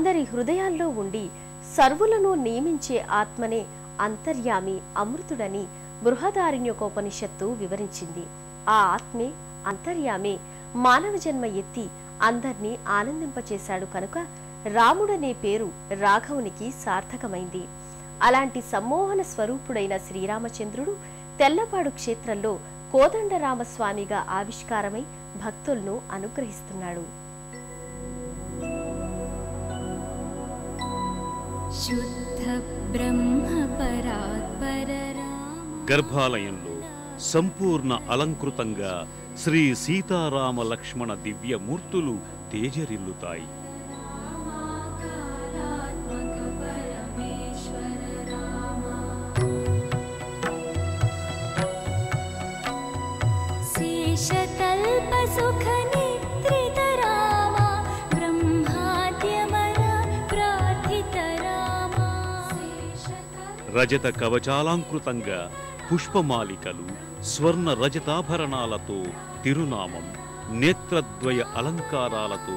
అందరి హృదయాల్లో ఉండి సర్వులను నియమించే ఆత్మనే అంతర్యామి అమృతుడని బృహదారణ్యకోపనిషత్తు వివరించింది. ఆ ఆత్మే అంతర్యామే మానవ జన్మ ఎత్తి అందర్నీ ఆనందింపచేశాడు కనుక రాముడనే పేరు రాఘవునికి సార్థకమైంది. అలాంటి సమ్మోహన స్వరూపుడైన శ్రీరామచంద్రుడు తెల్లపాడు క్షేత్రంలో కోదండరామస్వామిగా ఆవిష్కారమై భక్తులను అనుగ్రహిస్తున్నాడు. గర్భాలయంలో సంపూర్ణ అలంకృతంగా శ్రీ సీతారామ లక్ష్మణ దివ్య మూర్తులు తేజరిల్లుతాయి. శేషతల్ప సుఖని రజత కవచాలంకృతంగా పుష్పమాలికలు స్వర్ణ రజతాభరణాలతో తిరునామం నేత్రద్వయ అలంకారాలతో